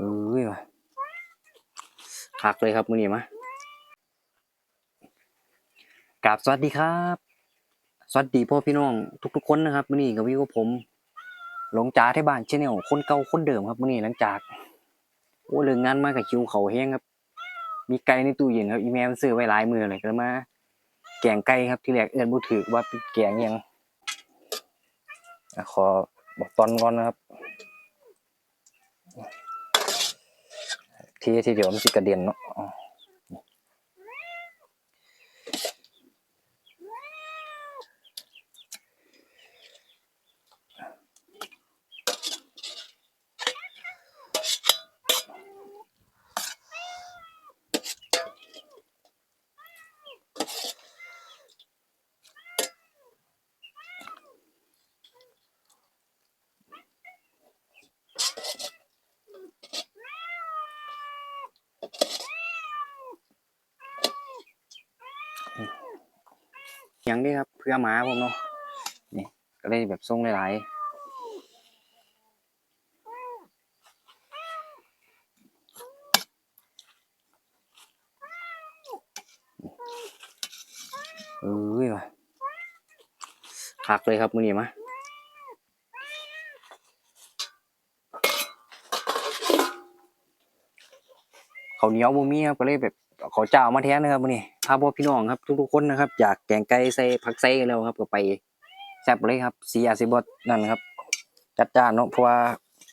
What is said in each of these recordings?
เอ้ยว่ะคักเลยครับมื้อนี้มากราบสวัสดีครับ สวัสดีพ่อพี่น้องทุกๆคนนะครับมื้อนี้กับวิวกับผม หลงจ๋าที่บ้านเชแนลคนเก่าคนเดิมครับมื้อนี้หลังจากโอ้เรื่องงานมากับคิวเขาแห้งครับ มีไก่ในตู้เย็นครับอีแม่มันซื้อไว้หลายมือเลยก็มา แกงไก่ครับที่แรกเอื้อนบ่ถือว่าเป็นแกงยังขอบอกตอนก่อนนะครับ ทีทีเดียวมันสิกระเด็นเนาะ อ๋อยังนี่ครับ เพื่อหมาผมเนาะนี่ก็เลยแบบทรงหลายๆเอ้ยว่ะคักเลยครับมือนี้มาข้าเหนียวบ่มีครับก็เลยแบบ เอเจ้ามาแทนนะครับมื้อนี้ถ้าพ่อพี่น้องครับ ทุกๆคนนะครับ อยากแกงไก่ใส่ผักใส่แล้วครับ ก็ไปแซ่บเลยครับสีอาซิบอนั่นครับจัดจ้านเนาะเพราะว่า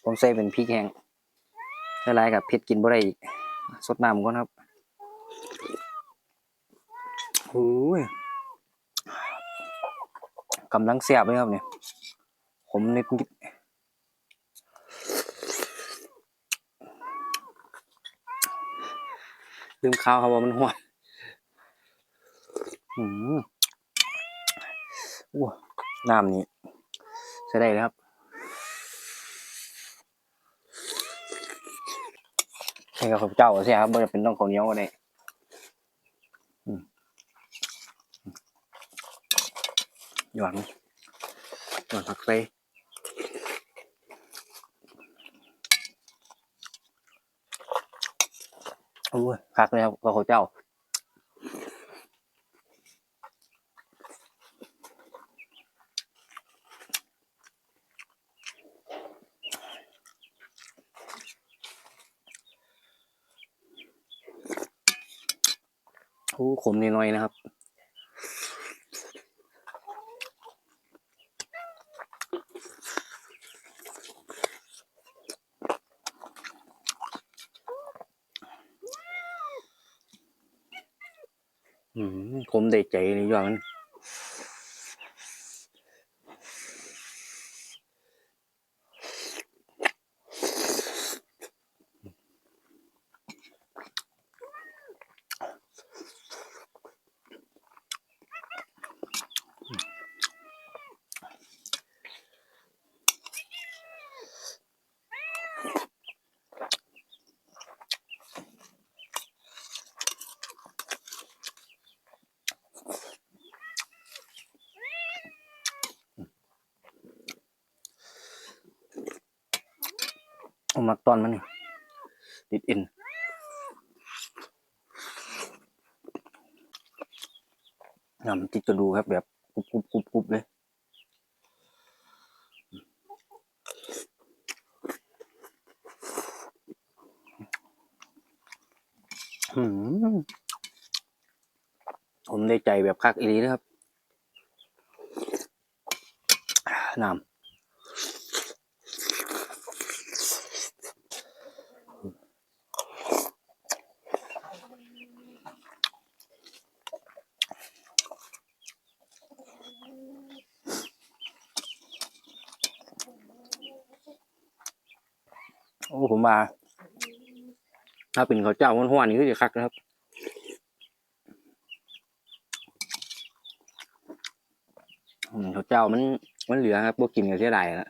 ผมใส่เป็นพริกแห้งละลายกับเผ็ดกินบ่ได้อีกสดน้ำก่อนครับโอ้ยกำลังแซ่บเลยครับเนี่ยผมนิดนิด ลืมข้าวครับว่ามันหวานอืมโอ้น้ำนี่ใช้ได้เลยครับใช่ครับข้าวเจ้าใช่ครับไม่จะเป็นต้องข้าวเหนียวก็ได้อืมหวนหยวนผักใส่ โอ้ยคักเลยครับกับข้าเจ้าโอ้ขมนิดหน่อยนะครับ อืมขมได้ใจเลยย้อนมัน มักตอนมันนี่ติดเอ็นน้ำติดกระดูครับแบบกรุบกรุบกรุบกรุบเลยผมได้ใจแบบคักอีหลีเลยครับน้ำ โอ้ผมมา ถ้าเป็นข้าวเจ้าห้วนๆนี่ก็จะคักนะครับข้าวเจ้ามันมันเหลือครับพวกกินกันเสียดายแล้ว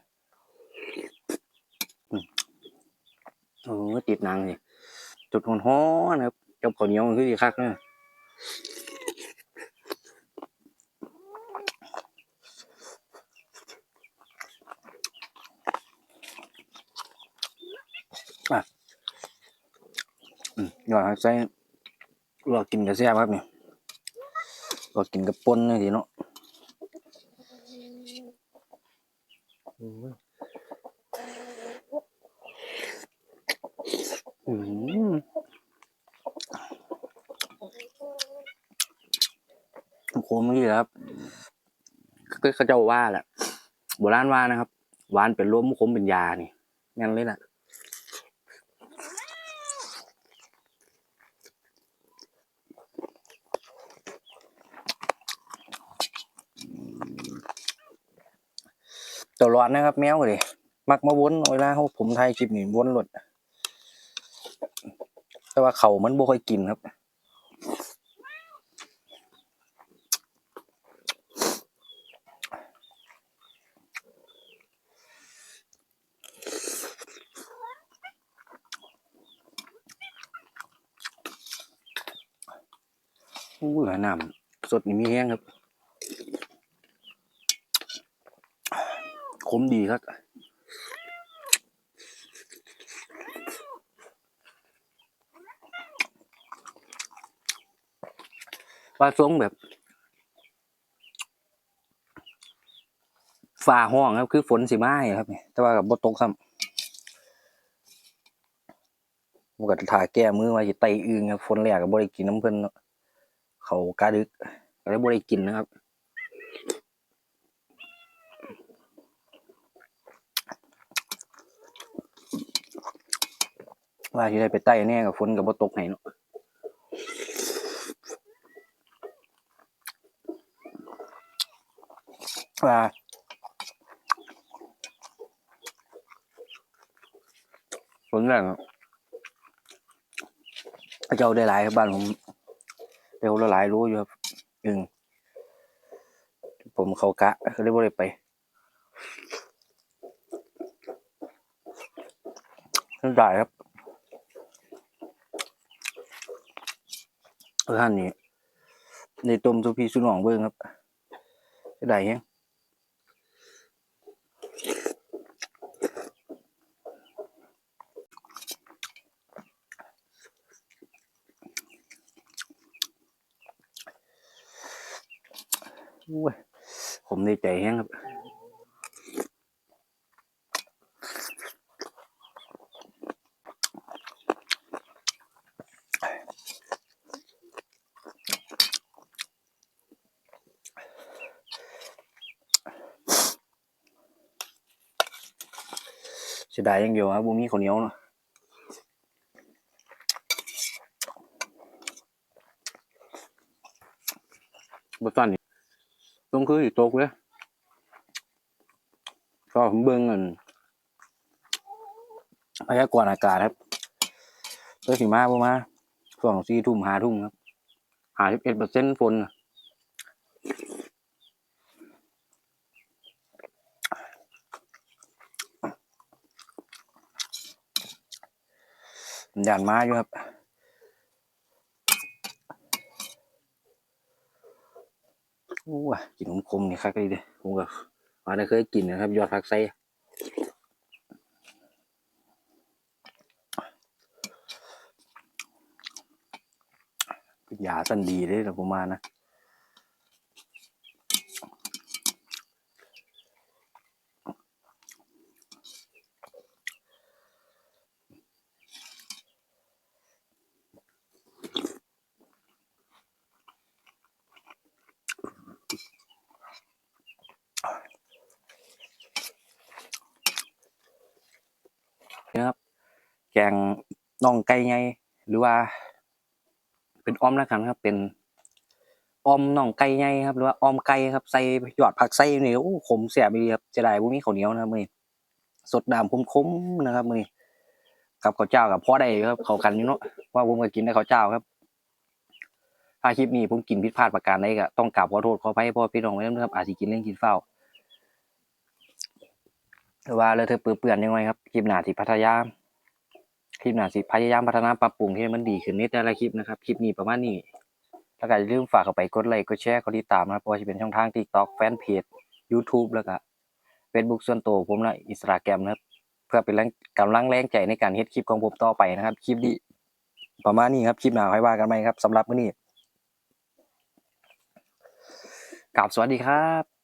โอ้ติดนางสิจุดหอนๆนะครับจับข้าวเหนียวมันคือดีคักเนอะอะ ย อดฮักไส้ลวกกินกับแซ่บครับนี่ลวกกินกับป่นนี่สิเนาะอืมโคมนี่แหละครับก็เขาเจ้าว่าแหละโบราณว่านะครับหวานเป็นร่วมขมเป็นยานี่งั้นเลยแหละ ต ลอดนะครับ แมวเลยมักมาวนเวลาเขาผมถ่ายคลิปนี่วนรถแต่ว่าเขามันบ่ค่อยกินครับอู้หน้ำสดนี่มีแห้งครับ ขมดีครับปลาสงแบบฝ่าห้องครับคือฝนสิมาให้ครับแต่ว่ากับบตกครับมันก็ถ่าแก้มือไว้สิไตอึงครับฝนแรกก็บ่ได้กินน้ำเพิ่นเนเขากาดึกก็เลยบ่ได้กินนะครับ ว่าที่ได้ไปไต่แน่กับฝนกับบ่ตกให้เนาะว่าฝนแรงเจ้าได้หลายครับบ้านผมเร็วละหลายรู้อยู่ครับอึงผมเขากะก็เลยบ่ได้ไปได้ครับ เออ ท่านนี่ในต้มสุพีสุนองเบิ้งครับได้ยังอุ้ยผมในใจแห้งครับ เสียดายอย่างเดียวครับบุมีข้าวเหนียวเนาะบตอนนี้ต้องคืออยู่ตกเลยก็ผมเบิ่งเงินพยากรณ์อากาศครับเตัวสิมาบ่มาช่วงสี่ทุ่มห้าทุ่มครับห้าสิบเอ็ดเปอร์เซ็นต์ฝน น่ะยานมาอยู่ครับโอ้ยกินขมๆนี่คักเลยเด้อผมก็ว่าได้เคยกินนะครับ ยอดผักไส้ยาสันดีเลยนะผมมานะ นะครับ แกงน่องไก่ไงหรือว่า เป็นอ้อมแล้วกันครับ เป็นอ้อมน่องไก่ไงครับ หรือว่าอ้อมไก่ครับใส่ยอดผักไส้นี่โอ้ขมแสบดีครับจะได้บ่มีข้าวเหนียวนะครับมื้อนี้สดน้ำคมๆนะครับมื้อนี้กับข้าวเจ้ากับพ่อได้ครับเขากันอยู่เนาะว่าผมก็กินได้ข้าวเจ้าครับถ้าคลิปนี้ผมกินผิดพลาดประการใดก็ต้องกราบขอโทษขออภัยพ่อพี่น้องไว้ด้วยครับอาจสิกินเล่นกินเฝ้า หรือว่าเลยเธอะเปื้อนๆยังไงครับคลิปหน้าที่พัทยาคลิปหน้าสิพยายามพัฒนาปรับปรุงให้มันดีขึ้นในแต่ละคลิปนะครับคลิปนี้ประมาณนี้แล้วก็อย่าลืมฝากเข้าไปกดไลค์กดแชร์กดติดตามนะครับเพราะว่าจะเป็นช่องทาง TikTok แฟนเพจ YouTube แล้วก็ Facebook ส่วนตัวผมและ Instagram นะครับ เพื่อเป็นแรงกำลังแรงใจในการเฮ็ดคลิปของผมต่อไปนะครับ คลิปนี้ประมาณนี้ครับคลิปหน้าค่อยว่ากันใหม่ครับสำหรับมื้อนี้กราบสวัสดีครับ